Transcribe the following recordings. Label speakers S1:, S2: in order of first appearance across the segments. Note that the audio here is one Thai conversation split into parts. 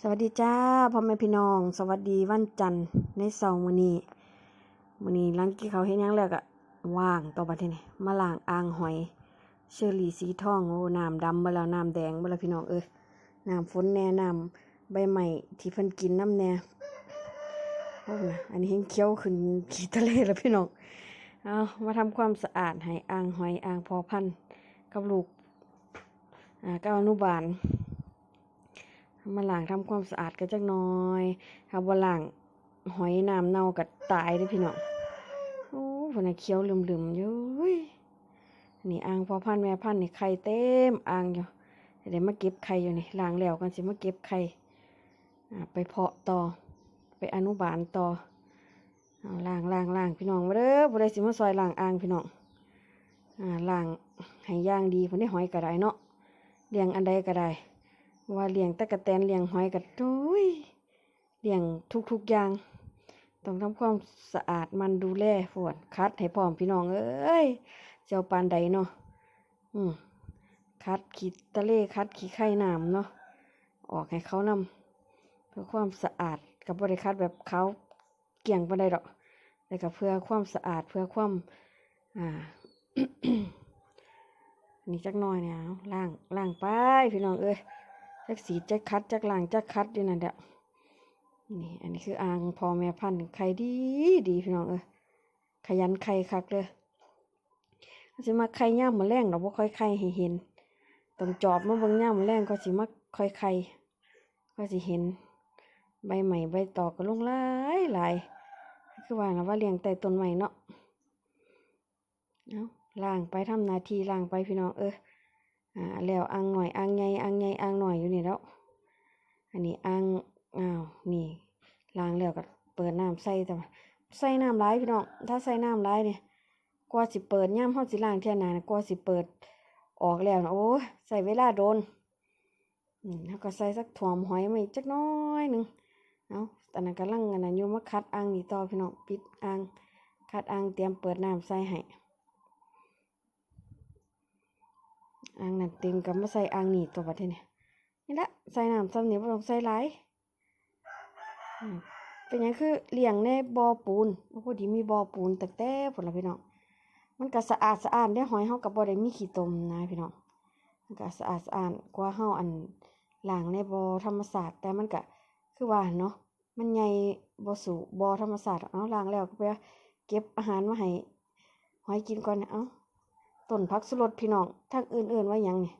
S1: สวัสดีจ้าพ่อแม่พี่น้อง สวัสดีวันจันทร์ในเสาร์มื้อนี้มื้อนี้หลังกินข้าเฮ็ดหยังแล้วก็ว่างต่อบัดทีนี้มาล้างอ่างหอยเชอรี่สีทองโอ้น้ำดำบ่แล้วน้ำแดงบ่แล้วพี่น้องเอ้ยน้ำฝนแน่น้ำใบไม้ที่เพิ่นกินน้ำแน่โอ้นะอันนี้เห็นเขียวขึ้นขี้ทะเลแล้วพี่น้องเอามาทำความสะอาดให้อ่างหอยอ่างพอพันกับลูกอ่ากับอนุบาล มาล้างทำความสะอาดกันจักหน่อยถ้าบ่ล้างหอยน้ำเน่าก็ตายเด้พี่น้องโอ้พุ่นน่ะเขียวลืมๆอยู่เว้ยนี่อ่างพ่อพันธุ์แม่พันธุ์นี่ไข่เต็มอ่างอยู่เดี๋ยวมาเก็บไข่อยู่นี่ล้างแล้วกันสิมาเก็บไข่อ่าไปเพาะต่อ ไปอนุบาลต่อเอาล้างล้างล้างพี่น้องมาเด้อบ่ได้สิมาซอยล้างอ่างพี่น้องอ่าล้างให้ย่างดีเพิ่นได้หอยก็ได้เนาะเลี้ยงอันใดก็ได้ ว่าเลี้ยงตะกะแตนเลี้ยงหอยกัโอ้ยเลี้ยงทุกๆอย่าง ต้องทำความสะอาดมันดูแลฝวนคัดให้พร้อมพี่น้อง เอ้ย เจ้าปานใดเนาะอืมคัดขี้ตะเลคัดขี้ไข่น้ำเนาะออกให้เขานำเพื่อความสะอาดกับบริคัดแบบเขาเกี่ยงไปานใดดอกแต่ก็เพื่อความสะอาดเพื่อความอ่านี่จักหน่อยเนี่ยล่างล่างไปพี่น้องเอ้ย จักสีจักคัดจักล่างจักคัดอยู่นั่นแหละนี่ อันนี้คืออ่างพ่อแม่พันธุ์ไข่ดีดีพี่น้องเออขยันไข่คักเลยสิมาไข่ย่ามมาแรงเราบ่ค่อยไข่ให้เห็นต้องจอบมาเบิ่งย่ามมาแรงก็สิมาค่อยไข่ก็สิเห็น ใบใหม่ใบตอกก็ลงหลายหลายคือว่านะว่าเลี้ยงใต้ต้นใหม่เนาะเอาล่างไปทำหนาทีล่างไปพี่น้องเออ อ่าแล้วอ่างหน่อยอ่างใหญ่อ่างใหญ่อ่างหน่อยอยู่นี่แล้ว อันนี้อ่างอ้าวนี่ล้างแล้วก็เปิดน้ำใส่แต่ใส่น้ำร้ายพี่น้องถ้าใส่น้ำร้ายเนี่ยกว่าสิเปิดย่ำเฮาสิล้างเท่านานะกว่าสิเปิดออกแล้วนะโอ้ใส่เวลาโดนอืมแล้วก็ใส่สักถั่วหอยมาอีกจักน้อยหนึ่งเอาตอนนั้นกำลังอันนั้นอยู่มาคัดอ่างนี่ต่อพี่น้องปิดอ่างคัดอ่างเตรียมเปิดน้ำใส่ให้ อ่างนั่นเต็มกับมาใส่อ่างนี่ตัวบัดนี้นี่ละใส่น้ำซ้ำนี่บ่ต้องใส่หลายเป็นยังคือเลี้ยงในบ่อปูนโอ้พอดีมีบ่อปูนแต่แต่พุ่นล่ะพี่น้องมันก็สะอาดสะอาดได้หอยเฮาก็บ่ได้มีขี้ตมนะพี่น้องมันก็สะอาดสะอาดกว่าเฮาอันล้างในบ่อธรรมศาสตร์แต่มันก็คือว่าเนาะมันใหญ่บ่สูบ่อธรรมศาสตร์เอาล้างแล้วก็ไปเก็บอาหารมาให้หอยกินก่อนนะเอ้า ต้นผักสลดพี่น้องทางอื่นเอิ้นว่าหยังนี่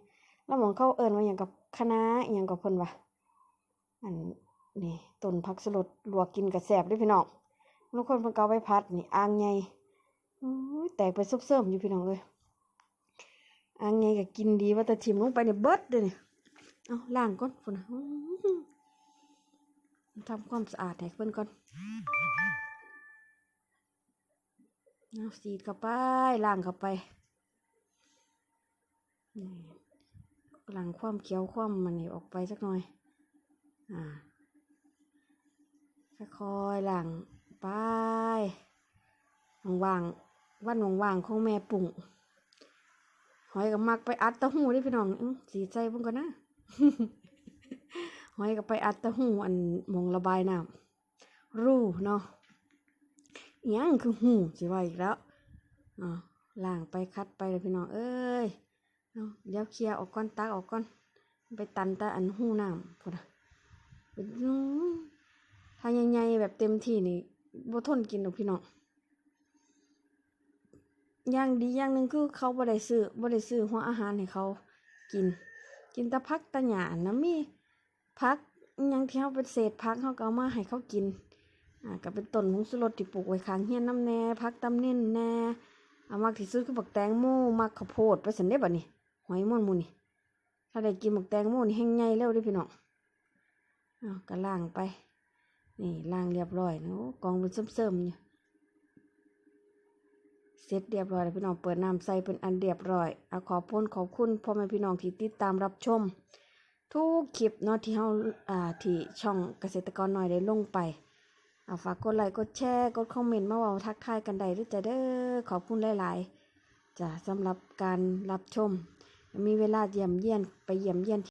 S1: แล้วมองเข้าเอิ้นว่าหยังกับคณะอหยังกับเพิ่นว่าอันนี่ต้นผักสลดลวกกินกับแซ่บด้อพี่น้องบางคนเพิ่นก็เอาไปพัดนี่อ่างใหญ่แตกไปซุบเซิมอยู่พี่น้องเอ้ยอ่างใหญ่ก็กินดีว่าแต่ทิ่มลงไปเนี่ยเบิดเด้อนี่ยเอาล้างก่อนพุ่นนะทำความสะอาดให้เพิ่นก่อนเอาสีดเข้าไปล้างเข้าไป หลังความเขียวความมันนี่ออกไปสักหน่อย อ่าค่อยๆหลังไปว่างๆวันว่างๆของแม่ปุ่งหอยกับมักไปอัดเตะหูได้พี่น้องสีใจพิ่งก่อนนะหอยกับไปอัดเตะหูอันมองระบายน้ำรูเนาะอิหยังคือหูสิว่าอีกแล้วอ่าล่างไปคัดไปเลยพี่น้องเอ้ย เอาเดี๋ยวเคลียร์ออกก่อนตักออกก่อน ไปตันตาอันหูน้ำพุ่นนะถ้าใหญ่ๆแบบเต็มที่นี่บ่ทนกินดอกพี่น้องอย่างดีอย่างหนึ่งคือเขาบ่ได้ซื้อบ่ได้ซื้อหัวอาหารให้เขากิน กินแต่ผักตะหยานะมีผักยังที่เฮาเป็นเศษผักเฮาก็เอามาให้เขากินอ่าก็เป็นต้นผงสุรสที่ปลูกไว้ข้างเฮียนน้ำแน่ผักตำเน่นแน่เอามากที่สุดคือบักแตงโมมักข้าวโพดไปซั่นเด้บัดนี้ หอยม่วนมูนี่ ถ้าได้กินหมกแตงโมนี่แห้งใหญ่แล้วด้พี่น้องเอาก็ล้างไป นี่ล้างเรียบร้อยนะกองเป็นเสริมๆอยู่เสร็จเรียบร้อยแล้วพี่น้องเปิดน้ำใส่เป็นอันเรียบร้อยเอาขอบคุณขอบคุณพ่อแม่พี่น้องที่ติดตามรับชม ทุกคลิปเนาะที่เฮาอ่าที่ช่องเกษตรกรหน่อยได้ลงไปเอาฝากกดไลค์กดแชร์กดคอมเมนต์มาว้าทักทายกันได้ด้วยจ้ะเด้อขอบคุณหลายๆจ้ะสำหรับการรับชม มีเวลาเยี่ยมเยียนไปเยี่ยมเยียน